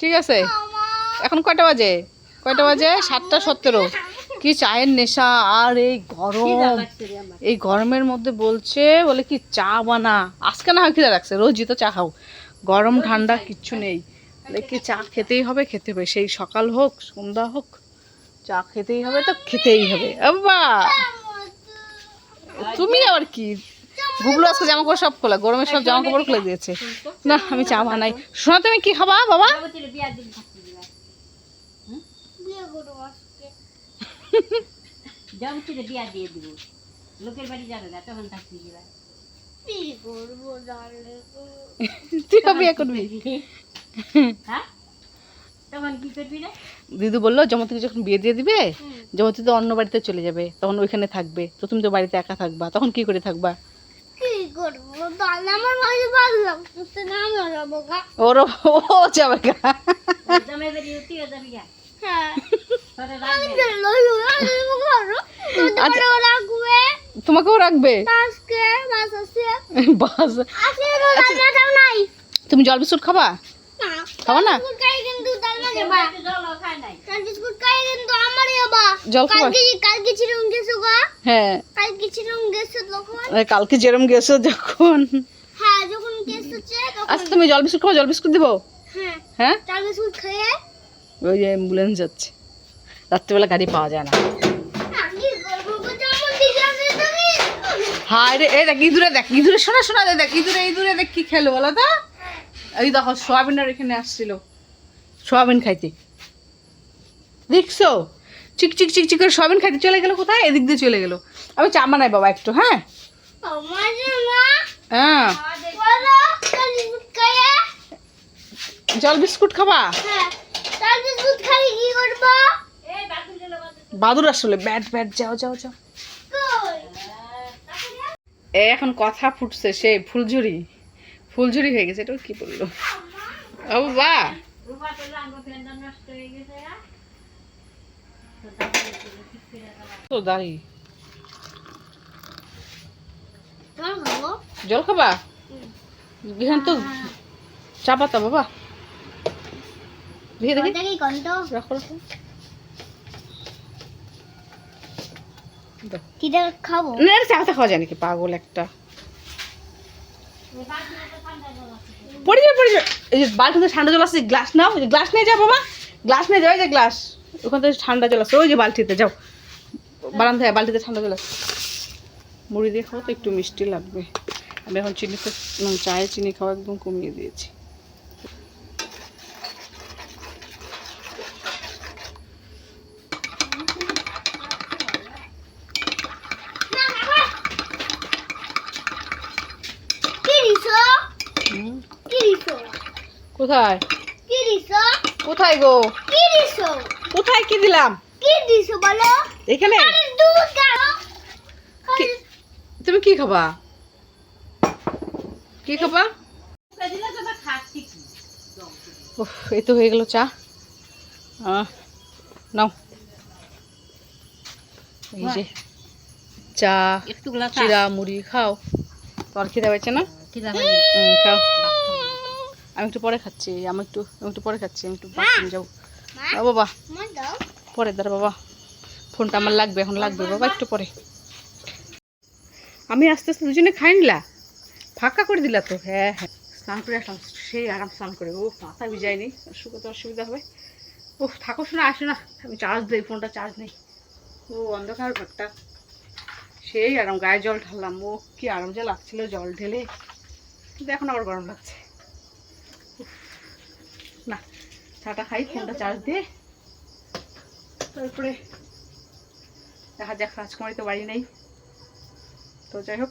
ঠিক আছে? এখন কয়টা বাজে? কয়টা বাজে? সাতটা সতেরো। কি চায়ের নেশা? আর এই গরম। এই গরমের মধ্যে বলছে, বলে কি চা বানা। আজকে না খিদে রাখছে রোজই তো চা খাও গরম, ঠান্ডা, কিচ্ছু নেই। বলে কি চা খেতেই হবে, খেতে হবে। সেই সকাল হোক, সন্ধ্যা হোক, চা খেতেই হবে, তো খেতেই হবে। আব্বা! তুমি আবার কি? গুগলো আজকে জামা কাপড় সব খোলা গরমের সব জামা কাপড় খুলে দিয়েছে। না আমি চা বানাই। শোনা তুমি কি খাবা বাবা? দিয়ে দিব। লোকের বাড়ি যাবে না তখন থাকবি দিবা। তুই বিয়ে করবি? হ্যাঁ? তখন কি করবি রে? দিদু বলল জমতিকে যখন বিয়ে দিয়ে দিবে জমতি তো অন্য বাড়িতে চলে যাবে তখন ওইখানে থাকবে। তো তুমি তো বাড়িতে একা থাকবা তখন কি করে থাকবা? ওরও ও যাবে আচ্ছা। তোমাকেও রাখবে? নাই। তুমি জল বিস্কুট খাবা? না খাবা না? কালকে গেছো গা? হ্যাঁ। কালকে ছিলাম গেছো কালকে যেরম গেছো যখন? হ্যাঁ আচ্ছা তুমি জল বিস্কুট খাব জল বিস্কুট দিব? হ্যাঁ। হ্যাঁ? চাল বিস্কুট খেয়ে ওই যে অ্যাম্বুলেন্স যাচ্ছে। রাত্রিবেলা গাড়ি পাওয়া যায় না। হায় রে এই দেখ ইঁদুরে দেখ ইঁদুরে শোনা শোনা দেখ ইঁদুরে ইঁদুরে দেখ কি খেলো বলো তো? এই দেখো সোয়াবিনের এখানে আসছিল। সোয়াবিন খাইতে। দেখছ? চিক চিক চিক চিক করে সোয়াবিন খাইতে চলে গেল কোথায়? এদিক দিয়ে চলে গেল। আমি চা বানাই বাবা একটু হ্যাঁ? হ্যাঁ। জল বিস্কুট খাবা? বাদুর আসলে, ব্যাট ব্যাট, যাও যাও যাও। এখন কথা ফুটছে সে, ফুলঝুরি। ফুলঝুরি হয়ে গেছে, এটা কি বলল? ও বাবা। রূপা করল আমার ফ্রেন্ডটা নষ্ট হয়ে গেছে তো দাঁড়ি। জল খাবা? এখানে তো চা পাতা বাবা। দেখি দেখি। ওটা কি কন্ত রাখো রাখো খাব? না এটা চা পাতা খাওয়া যায় নাকি? পাগল একটা। পড়ে যাবে পড়ে যাবে এই যে বালতিতে ঠান্ডা জল আসছে, গ্লাস নাও। গ্লাস নিয়ে যাও বাবা গ্লাস নিয়ে যাও যে গ্লাস। ওখান থেকে ঠান্ডা জল আসছে। ওই যে বালতিতে যাও। বারান্দায় বালতিতে ঠান্ডা জল আসছে। মুড়ি দিয়ে খাওয়া তো একটু মিষ্টি লাগবে। আমি এখন চিনি চায়ে চিনি খাওয়া একদম কমিয়ে দিয়েছি কি দিছো হুম। কি দিছো কোথায়? কি দিছো কোথায় গো? কি দিছো কোথায় কি দিলাম? কি দিছো বলো। এখানে? দুধ দাও তুমি কি খাবা? কি খাবা? এই তো হয়ে গেল চা। আহ, নাও। এই যে চা চিরা মুড়ি খাও। তোর খিদে হয়েছে না? খাও। আমি একটু পরে খাচ্ছি আমি একটু আমি একটু পরে খাচ্ছি আমি একটু বাথরুম যাব। মা! বাবা। পরে দাঁড়া বাবা। ফোনটা আমার লাগবে এখন লাগবে বাবা একটু পরে। আমি আস্তে আস্তে দুজনে খাই নিলা? ফাঁকা করে দিলা তো? হ্যাঁ হ্যাঁ। স্নান করে আসলাম সেই আরাম স্নান করে। ও মাথা ভিজায়নি শুকোতে অসুবিধা হবে। ও থাকো শোনা আসে না। আমি চার্জ দিই ফোনটা চার্জ নেই। ও অন্ধকার ঘরটা। সেই আরাম গায়ে জল ঢাললাম। ও কি আরাম যে লাগছিল জল ঢেলে। কিন্তু এখন আবার গরম লাগছে। না, চাটা খাই, ফোনটা চার্জ দিয়ে। তারপরে দেখা যাক, রাজকুমারী তো বাড়ি নেই। তো যাই হোক।